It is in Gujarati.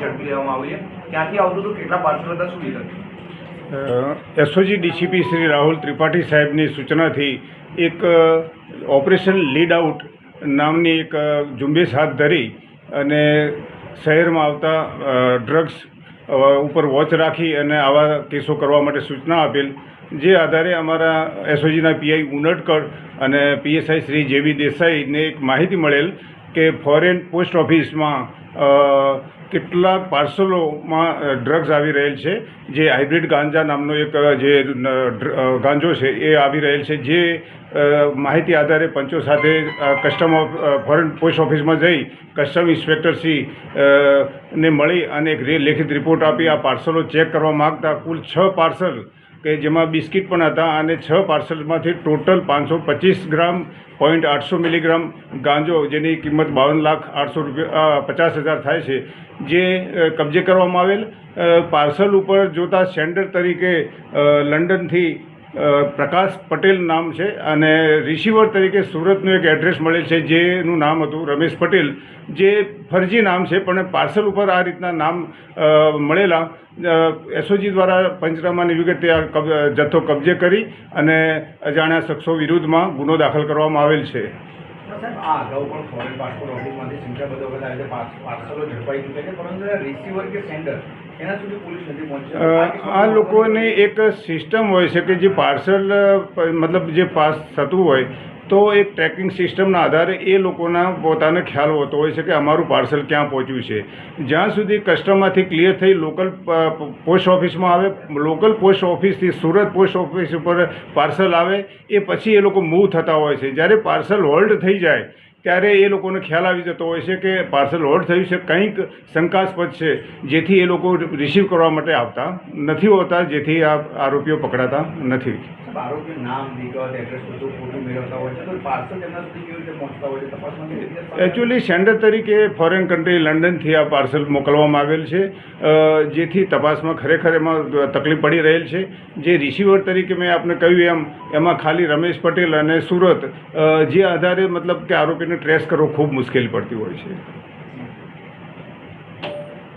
ઝડપી લેવામાં આવી છે. ત્યાંથી આવતું હતું કેટલા પાર્સલ હતા, શું વિગત એસઓજી ડીસીપી શ્રી રાહુલ ત્રિપાઠી સાહેબની સૂચનાથી એક ઓપરેશન લીડ આઉટ નામની એક ઝુંબેશ હાથ ધરી અને શહેરમાં આવતા ડ્રગ્સ ઉપર વોચ રાખી અને આવા કેસો કરવા માટે સૂચના આપેલ. જે આધારે અમારા એસઓજીના પીઆઈ ઉનડકર અને પીએસઆઈ શ્રી જેવી દેસાઈને એક માહિતી મળેલ કે ફોરેન પોસ્ટ ઓફિસમાં કેટલાક પાર્સલોમાં ડ્રગ્સ આવી રહેલ છે. જે હાઇબ્રિડ ગાંજા નામનો એક જે ગાંજો છે એ આવી રહેલ છે. જે માહિતી આધારે પંચો સાથે કસ્ટમ ફોરેન પોસ્ટ ઓફિસમાં જઈ કસ્ટમ ઇન્સ્પેક્ટરશ્રી ને મળી અને એક લેખિત રિપોર્ટ આપી. આ પાર્સલો ચેક કરવા માગતા કુલ છ પાર્સલ કે જેમાં બિસ્કિટ પણ હતા અને છ પાર્સલમાંથી ટોટલ પાંચસો પચીસ ગ્રામ પોઈન્ટ આઠસો મિલીગ્રામ ગાંજો, જેની કિંમત બાવન લાખ આઠસો રૂપિયા પચાસ હજાર થાય છે, જે કબજે કરવામાં આવેલ. પાર્સલ ઉપર જોતા સેન્ડર તરીકે લંડનથી પ્રકાશ પટેલ નામ છે અને રિસીવર તરીકે સુરતનું એક એડ્રેસ મળેલ છે જેનું નામ હતું રમેશ પટેલ, જે ફરજી નામ છે પણ પાર્સલ ઉપર આ રીતના નામ મળેલા. એસઓજી દ્વારા પંચનામાની વિગતે આ જથ્થો કબજે કરી અને અજાણ્યા શખ્સો વિરુદ્ધમાં ગુનો દાખલ કરવામાં આવેલ છે. સાહેબ આ અગાઉ પણ ફોરેન પાસપોર્ટ ઓફિસમાંથી સંખ્યાબંધ વખત આ રીતે પાર્સલો ઝડપાઈ ચૂક્યા છે પરંતુ રિસીવર કે સેન્ડર એના સુધી પોલીસ નથી પહોંચી આ લોકોની એક સિસ્ટમ હોય છે કે જે પાર્સલ મતલબ જે પાસ થતું હોય તો એક ટ્રેકિંગ સિસ્ટમના આધારે એ લોકોના પોતાને ખ્યાલ હોતો હોય છે કે અમારું પાર્સલ ક્યાં પહોંચ્યું છે. જ્યાં સુધી કસ્ટમરથી ક્લિયર થઈ લોકલ પોસ્ટ ઓફિસમાં આવે લોકલ પોસ્ટ ઓફિસથી સુરત પોસ્ટ ઓફિસ ઉપર પાર્સલ આવે, એ પછી એ લોકો મૂવ થતા હોય છે. જ્યારે પાર્સલ હોલ્ડ થઈ જાય ત્યારે એ લોકોને ખ્યાલ આવી જતો હોય છે કે પાર્સલ હોલ્ડ થયું છે. કંઈક શંકાસ્પદ છે જેથી એ લોકો રિસીવ કરવા માટે આવતા નથી હોતા જેથી આ આરોપીઓ પકડાતા નથી? એકચ્યુઅલી સેન્ડર તરીકે ફોરેન કન્ટ્રી લંડનથી આ પાર્સલ મોકલવામાં આવેલ છે. જેથી તપાસમાં ખરેખર એમાં તકલીફ પડી રહેલ છે. જે રિસીવર તરીકે મેં આપને કહ્યું એમ એમાં ખાલી રમેશ પટેલ અને સુરત. જે આધારે મતલબ કે આરોપીને ટ્રેસ કરવો ખૂબ મુશ્કેલ પડતી હોય છે.